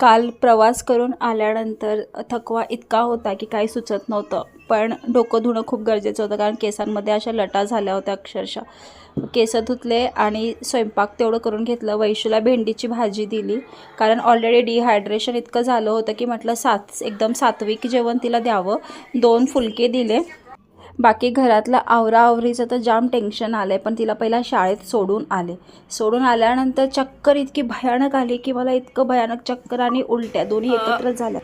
काल प्रवास करून आल्यानंतर थकवा इतका होता की काही सुचत नव्हतं. पण डोकं धुणं खूप गरजेचं होतं कारण केसांमध्ये अशा लटा झाल्या होत्या अक्षरशः. केस धुतले आणि स्वयंपाक तेवढं करून घेतलं. वैशूला भेंडीची भाजी दिली कारण ऑलरेडी डिहायड्रेशन इतकं झालं होतं की म्हटलं सात एकदम सात्विक जेवण तिला द्यावं. दोन फुलके दिले. बाकी घरातलं आवराआवरीचं तर जाम टेन्शन आलं आहे पण तिला पहिला शाळेत सोडून आले. सोडून आल्यानंतर चक्कर इतकी भयानक आली की मला इतकं भयानक चक्कर आणि उलट्या दोन्ही एकत्र झाल्या.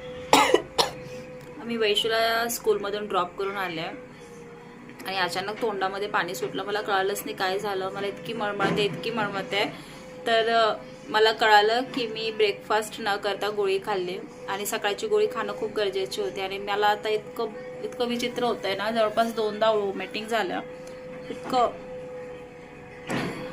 मी वैशूला स्कूलमधून ड्रॉप करून आले. आणि अचानक तोंडामध्ये पाणी सुटलं. मला कळालंच नाही काय झालं. मला इतकी मळमळते इतकी मळमळते. तर मला कळालं की मी ब्रेकफास्ट न करता गोळी खाल्ली आणि सकाळची गोळी खाणं खूप गरजेची होती. आणि मला आता इतकं इतकं विचित्र होतं आहे ना जवळपास दोनदा वोमिटिंग झालं. इतकं.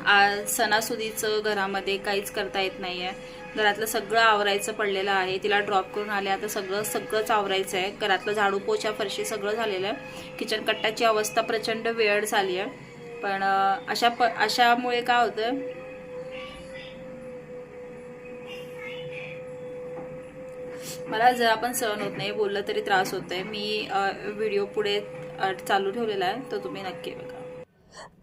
आ- सणासुदीचं घरामध्ये काहीच करता येत नाही आहे घरातलं सगळं आवरायचं पडलेलं आहे. तिला ड्रॉप करून आले. आता सगळं सगळंच आवरायचं आहे घरातलं झाडू पोछा फरशी सगळं झालेलं आहे. किचन कट्ट्याची अवस्था प्रचंड वेळ झाली आहे पण अशा प अशामुळे काय होतं मला जर आपण सहन होत नाही बोललं तरी त्रास होत आहे मी व्हिडिओ पुढे चालू ठेवलेला आहे तो तुम्ही नक्की बघा.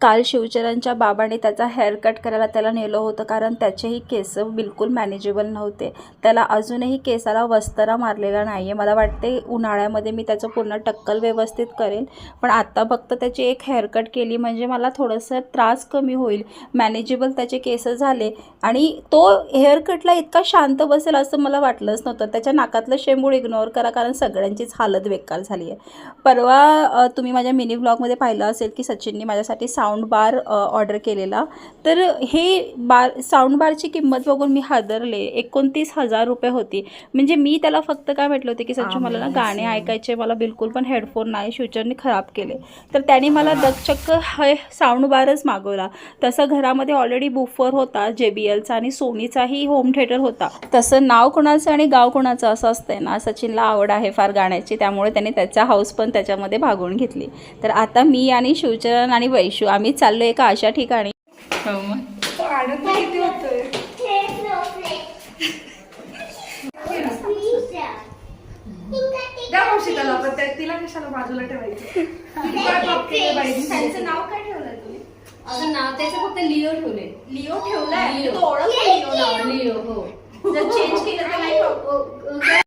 काल शिवचरणच्या बाबाने त्याचा हेअर कट करायला त्याला नेलं होतं कारण त्याचेही केस बिलकुल मॅनेजेबल नव्हते. त्याला अजूनही केसाला वस्तरा मारलेला नाही आहे मला वाटते उन्हाळ्यामध्ये मी त्याचं पूर्ण टक्कल व्यवस्थित करेल पण आत्ता फक्त त्याची एक हेअर कट केली म्हणजे मला थोडंसं त्रास कमी होईल. मॅनेजेबल त्याचे केस झाले आणि तो हेअर कटला इतका शांत बसेल असं मला वाटलंच नव्हतं. त्याच्या नाकातलं शेंबूळ इग्नोर करा कारण सगळ्यांचीच हालत बेकार झाली आहे परवा तुम्ही माझ्या मिनी ब्लॉगमध्ये पाहिलं असेल की सचिनने माझ्यासाठी साऊंड बार ऑर्डर केलेला. तर हे बार साऊंड बारची किंमत बघून मी हादरले. एकोणतीस हजार रुपये होती. म्हणजे मी त्याला फक्त काय म्हटलं होते की सचिन मला ना गाणे ऐकायचे मला बिलकुल पण हेडफोन नाही फ्युचरने खराब केले. तर त्याने मला दक्षक हे साऊंड बारच मागवला. तसं घरामध्ये ऑलरेडी बुफर होता जे बी एलचा आणि सोनीचाही होम थिएटर होता. तसं नाव कोणाचं आणि गाव कोणाचं असं असतंय ना सचिनला आवड आहे फार गाण्याची त्यामुळे त्याने त्याचा हाऊस पण त्याच्यामध्ये भागवून घेतली. तर आता मी आणि शिवचरण आणि वैशू आम्ही चाललो एका अशा ठिकाणी? आनंद किती होतोय द्या मावशी त्याला पण त्या- तिला कशाला बाजूला ठेवायचं? किती काय पाप केलं बाईने. त्यांचं नाव काय ठेवलंय तुम्ही? असं नाव त्याचं फक्त लिओ ठेवले ठेवलाय. लिओ. हो. जर चेंज केलं तर नाही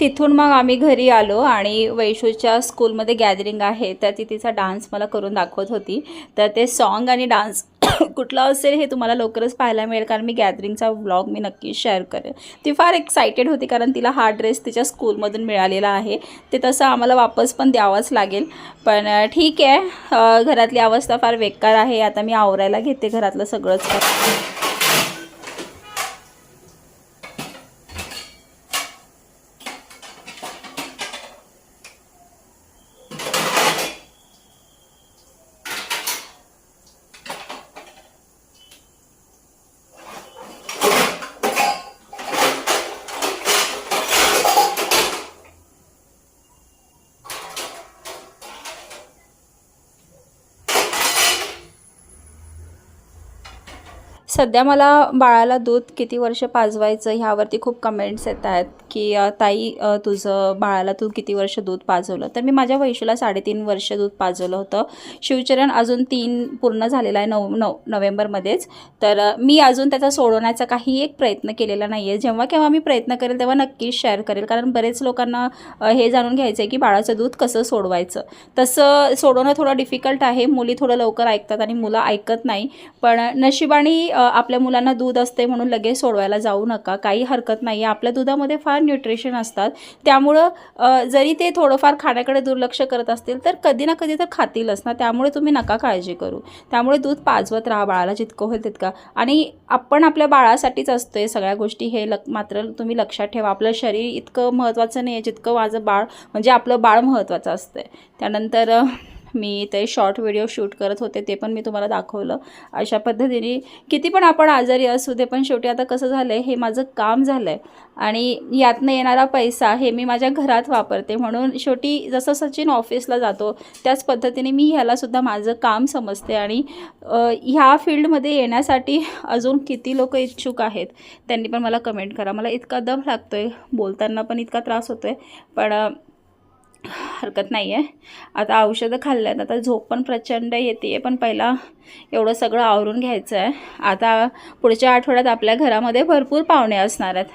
तिथून मग आम्ही घरी आलो आणि वैशूच्या स्कूलमध्ये गॅदरिंग आहे तर ती तिचा डान्स मला करून दाखवत होती. तर ते सॉन्ग आणि डान्स कुठला असेल हे तुम्हाला लवकरच पाहायला मिळेल कारण मी गॅदरिंगचा व्लॉग मी नक्की शेअर करेन. ती फार एक्सायटेड होती कारण तिला हा ड्रेस तिच्या स्कूलमधून मिळालेला आहे. ते तसं आम्हाला वापस पण द्यावाच लागेल. पण ठीक आहे. घरातली अवस्था फार बेकार आहे. आता मी आवरायला घेते घरातलं सगळंच. सध्या मला बाळाला दूध किती वर्ष पाजवायचं ह्यावरती खूप कमेंट्स येत आहेत की ताई तुझं बाळाला तू किती वर्ष दूध पाजवलं? तर मी माझ्या वैशूला साडेतीन वर्ष दूध पाजवलं होतं. शिवचरण अजून तीन पूर्ण झालेला आहे नव नऊ नोव्हेंबरमध्येच. तर मी अजून त्याचा सोडवण्याचा काही एक प्रयत्न केलेला नाही आहे जेव्हा केव्हा मी प्रयत्न करेल तेव्हा नक्कीच शेअर करेल. कारण बरेच लोकांना हे जाणून घ्यायचं आहे की बाळाचं दूध कसं सोडवायचं. तसं सोडवणं थोडं डिफिकल्ट आहे. मुली थोडं लवकर ऐकतात आणि मुलं ऐकत नाही. पण नशिबाने आपल्या मुलांना दूध असते म्हणून लगेच सोडवायला जाऊ नका. काही हरकत नाही आहे आपल्या दुधामध्ये फार न्यूट्रिशन असतात. त्यामुळं जरी ते थोडंफार खाण्याकडे दुर्लक्ष करत असतील तर कधी ना कधी तर खातीलच ना. त्यामुळे तुम्ही नका काळजी करू. त्यामुळे दूध पाजवत राहा. बाळाला जितकं होईल तितकं. आणि आपण आपल्या बाळासाठीच असतोय सगळ्या गोष्टी. हे लक मात्र तुम्ही लक्षात ठेवा. आपलं शरीर इतकं महत्त्वाचं नाही आहे जितकं माझं बाळ म्हणजे आपलं बाळ महत्त्वाचं असतं त्यानंतर मी ते शॉर्ट व्हिडिओ शूट करत होते ते पण मी तुम्हाला दाखवलं. अशा पद्धतीने किती पण आपण आजारी असू दे पण शेवटी आता कसं झालं आहे हे माझं काम झालं आहे आणि यातनं येणारा पैसा हे मी माझ्या घरात वापरते. म्हणून शेवटी जसं सचिन ऑफिसला जातो त्याच पद्धतीने मी ह्यालासुद्धा माझं काम समजते. आणि ह्या फील्डमध्ये येण्यासाठी अजून किती लोक इच्छुक आहेत त्यांनी पण मला कमेंट करा. मला इतका दम लागतो आहे बोलताना पण इतका त्रास होतो आहे पण हरकत नाही आहे आता औषधं खाल्ल्यात आता झोप पण प्रचंड येते पण पहिला एवढं सगळं आवरून घ्यायचं आहे. आता पुढच्या आठवड्यात आपल्या घरामध्ये भरपूर पाहुणे असणार आहेत.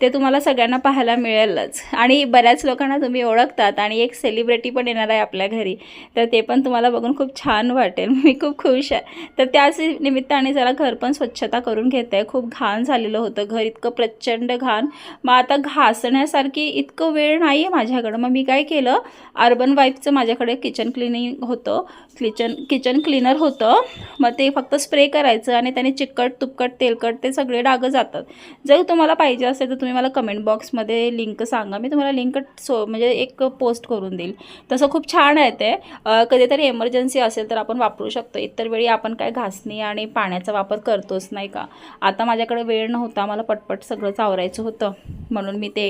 ते तुम्हाला सगळ्यांना पाहायला मिळेलच. आणि बऱ्याच लोकांना तुम्ही ओळखतात आणि एक सेलिब्रिटी पण येणार आहे आपल्या घरी. तर ते पण तुम्हाला बघून खूप छान वाटेल. मी खूप खुश आहे. तर त्याच निमित्ताने जरा घर पण स्वच्छता करून घेते. आहे खूप घाण झालेलं होतं घर. इतकं प्रचंड घाण. मग आता घासण्यासारखी इतकं वेळ नाही आहे माझ्याकडं. मग मी काय केलं? अर्बन वाईफचं माझ्याकडे किचन क्लिनिंग होतं. किचन किचन क्लिनर होतं. मग ते फक्त स्प्रे करायचं आणि त्याने चिकट तुपकट तेलकट ते सगळे डागं जातात. जर तुम्हाला पाहिजे असेल तर तुम्ही मला कमेंट बॉक्समध्ये लिंक सांगा. मी तुम्हाला लिंक सो म्हणजे एक पोस्ट करून देईल. तसं खूप छान आहे ते. कधीतरी एमर्जन्सी असेल तर आपण वापरू शकतो. इतर वेळी आपण काय घासणी आणि पाण्याचा वापर करतोच नाही का? आता माझ्याकडे वेळ नव्हता. मला पटपट सगळंच आवरायचं होतं. म्हणून मी ते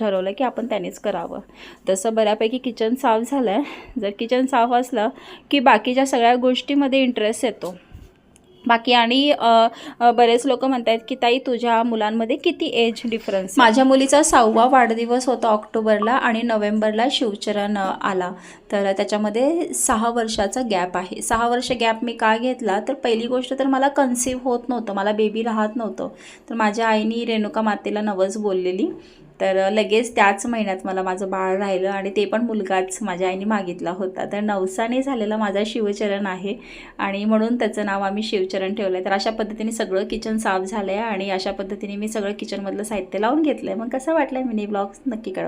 ठरवलं की आपण त्यानेच करावं. तसं बऱ्यापैकी किचन साफ झालं आहे जर किचन साफ असलं की बाकीच्या सगळ्या गोष्टीमध्ये इंटरेस्ट येतो. बाकी आणि बरेच लोक म्हणतात की ताई तुझ्या मुलांमध्ये किती एज डिफरन्स माझ्या मुलीचा सहावा वाढदिवस होता ऑक्टोबरला आणि नोव्हेंबरला शिवचरण आला. तर त्याच्यामध्ये सहा वर्षाचा गॅप आहे. सहा वर्ष गॅप मी का घेतला? तर पहिली गोष्ट तर मला कन्सिव्ह होत नव्हतं. मला बेबी राहत नव्हतं. तर माझ्या आईनी रेणुका मातेला नवस बोललेली. तर लगेच त्याच महिन्यात मला माझं बाळ राहिलं आणि ते पण मुलगाच माझ्या आईने मागितला होता. तर नवसाने झालेला माझा शिवचरण आहे आणि म्हणून त्याचं नाव आम्ही शिवचरण ठेवलं आहे तर अशा पद्धतीने सगळं किचन साफ झालं आहे आणि अशा पद्धतीने मी सगळं किचनमधलं साहित्य लावून घेतलं आहे मग कसं वाटलं मिनी ब्लॉग नक्की कळवा.